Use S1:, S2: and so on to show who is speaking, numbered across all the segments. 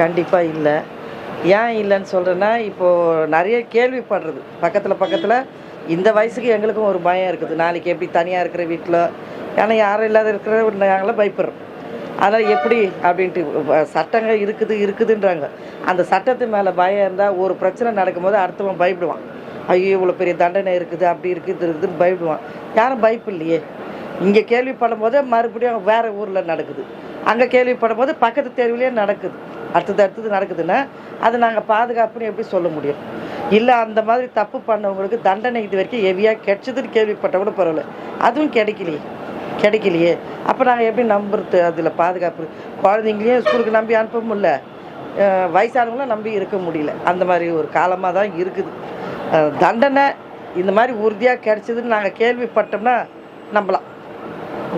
S1: கண்டிப்பாக இல்லை. ஏன் இல்லைன்னு சொல்கிறேன்னா இப்போது நிறைய கேள்விப்படுறது. பக்கத்தில் பக்கத்தில் இந்த வயசுக்கு எங்களுக்கும் ஒரு பயம் இருக்குது. நாளைக்கு எப்படி தனியாக இருக்கிற வீட்டில் ஏன்னா யாரும் இல்லாத இருக்கிற நாங்களும் பயப்படுறோம். அதனால் எப்படி அப்படின்ட்டு சட்டங்கள் இருக்குது இருக்குதுன்றாங்க. அந்த சட்டத்து மேலே பயம் இருந்தால் ஒரு பிரச்சனை நடக்கும்போது அடுத்தவன் பயப்படுவான். ஐயோ இவ்வளோ பெரிய தண்டனை இருக்குது அப்படி இருக்குது இது இருக்குதுன்னு பயப்படுவான். யாரும் பயப்பு இல்லையே இங்கே கேள்விப்படும் போது மறுபடியும் வேறு ஊரில் நடக்குது. அங்கே கேள்விப்படும் போது பக்கத்து தெருவிலே நடக்குது. அடுத்தது அடுத்தது நடக்குதுன்னா அது நாங்கள் பாதுகாப்புன்னு எப்படி சொல்ல முடியும்? இல்லை அந்த மாதிரி தப்பு பண்ணவங்களுக்கு தண்டனை இது வரைக்கும் ஹெவியாக கிடைச்சதுன்னு கேள்விப்பட்ட கூட பரவாயில்ல. அதுவும் கிடைக்கலையே. கிடைக்கலையே. அப்போ நாங்கள் எப்படி நம்புறது அதில் பாதுகாப்பு? குழந்தைங்களையும் ஸ்கூலுக்கு நம்பி அனுப்ப முடியல வயசானவங்களும் நம்பி இருக்க முடியல. அந்த மாதிரி ஒரு காலமாக தான் இருக்குது. தண்டனை இந்த மாதிரி உறுதியாக கிடைச்சதுன்னு நாங்கள் கேள்விப்பட்டோம்னா நம்பலாம்.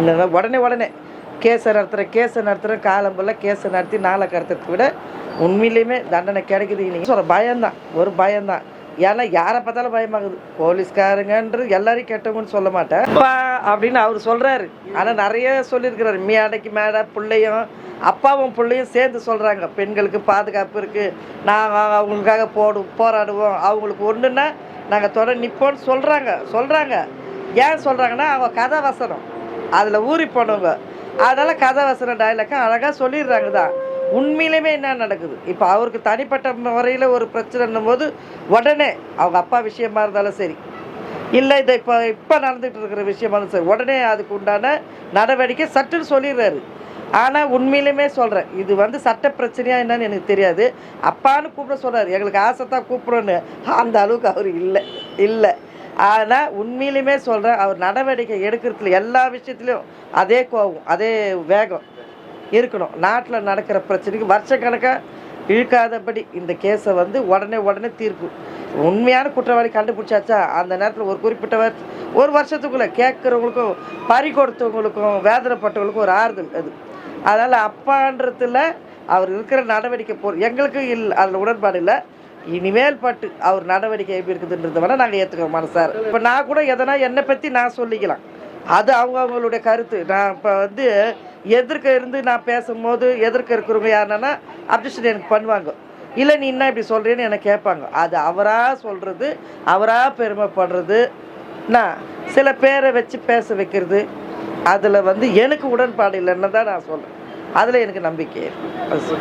S1: இந்த உடனே உடனே. கேஸை நடத்துகிற கேஸை நடத்துகிற காலம்புல கேஸை நடத்தி நாளை கடத்துறதுக்கு விட உண்மையிலேயுமே தண்டனை கிடைக்குது. நீங்கள் சொல்கிற பயம்தான். ஒரு பயம்தான். ஏன்னா யாரை பார்த்தாலும் பயமாகுது. போலீஸ்காரங்கன்றது எல்லாரையும் கெட்டவங்கன்னு சொல்ல மாட்டேன். அப்பா அப்படின்னு அவர் சொல்கிறாரு ஆனால் நிறைய சொல்லியிருக்கிறாரு. மேடைக்கு மேடை பிள்ளையும் அப்பாவும் பிள்ளையும் சேர்ந்து சொல்கிறாங்க பெண்களுக்கு பாதுகாப்பு இருக்குது நாங்கள் அவங்களுக்காக போடு போராடுவோம். அவங்களுக்கு ஒன்றுன்னா நாங்கள் தொடர் நிற்போம்னு சொல்கிறாங்க சொல்கிறாங்க ஏன் சொல்கிறாங்கன்னா அவங்க கதை வசனம். அதில் ஊறி போனவங்க. அதனால் கதை வசன டைலாக்கை அழகாக சொல்லிடுறாங்க தான் உண்மையிலுமே என்ன நடக்குது? இப்போ அவருக்கு தனிப்பட்ட முறையில் ஒரு பிரச்சனைன்னும் போது உடனே அவங்க அப்பா விஷயமா இருந்தாலும் சரி. இல்லை இதை இப்போ இப்போ நடந்துகிட்டு இருக்கிற விஷயமா இருந்தாலும் சரி. உடனே அதுக்கு உண்டான நடவடிக்கை சட்டுன்னு சொல்லிடுறாரு. ஆனால் உண்மையிலுமே சொல்கிறேன் இது வந்து சட்ட பிரச்சனையாக என்னன்னு எனக்கு தெரியாது. அப்பான்னு கூப்பிட சொல்கிறாரு எங்களுக்கு ஆசை தான் கூப்பிடணும்னு. அந்த அளவுக்கு அவர் இல்லை. இல்லை. ஆனால் உண்மையிலுமே சொல்கிறேன் அவர் நடவடிக்கை எடுக்கிறதுல எல்லா விஷயத்துலையும் அதே கோபம் அதே வேகம் இருக்கணும். நாட்டில் நடக்கிற பிரச்சனைக்கு வருஷக்கணக்காக இழுக்காதபடி இந்த கேஸை வந்து உடனே உடனே தீர்ப்பு. உண்மையான குற்றவாளி கண்டுபிடிச்சாச்சா? அந்த நேரத்தில் ஒரு குறிப்பிட்ட வருஷ ஒரு வருஷத்துக்குள்ளே கேட்குறவங்களுக்கும் பறி கொடுத்தவங்களுக்கும் வேதனைப்பட்டவங்களுக்கும் ஒரு ஆறுதல் அது. அதனால் அப்பான்றதுல அவர் இருக்கிற நடவடிக்கை போ எங்களுக்கும் இல்லை அதில் உடன்பாடு இல்லை. இனிமேல் பட்டு அவர் நடவடிக்கை எப்படி இருக்குதுன்றத வேணால் நாங்கள் ஏற்றுக்கிறோம் மனசார் இப்போ நான் கூட எதனா என்னை பற்றி நான் சொல்லிக்கலாம். அது அவங்க அவங்களுடைய கருத்து. நான் இப்போ வந்து எதிர்க்க இருந்து நான் பேசும்போது எதிர்க்க இருக்கிறவங்க யாருன்னா அப்ஜெக்ஷன் எனக்கு பண்ணுவாங்க. இல்லை நீ என்ன இப்படி சொல்கிறேன்னு என்னை கேட்பாங்க. அது அவராக சொல்கிறது அவராக பெருமைப்படுறது நான் சில பேரை வச்சு பேச வைக்கிறது அதில் வந்து எனக்கு உடன்பாடு இல்லைன்னு தான் நான் சொல்கிறேன் அதில் எனக்கு நம்பிக்கை அது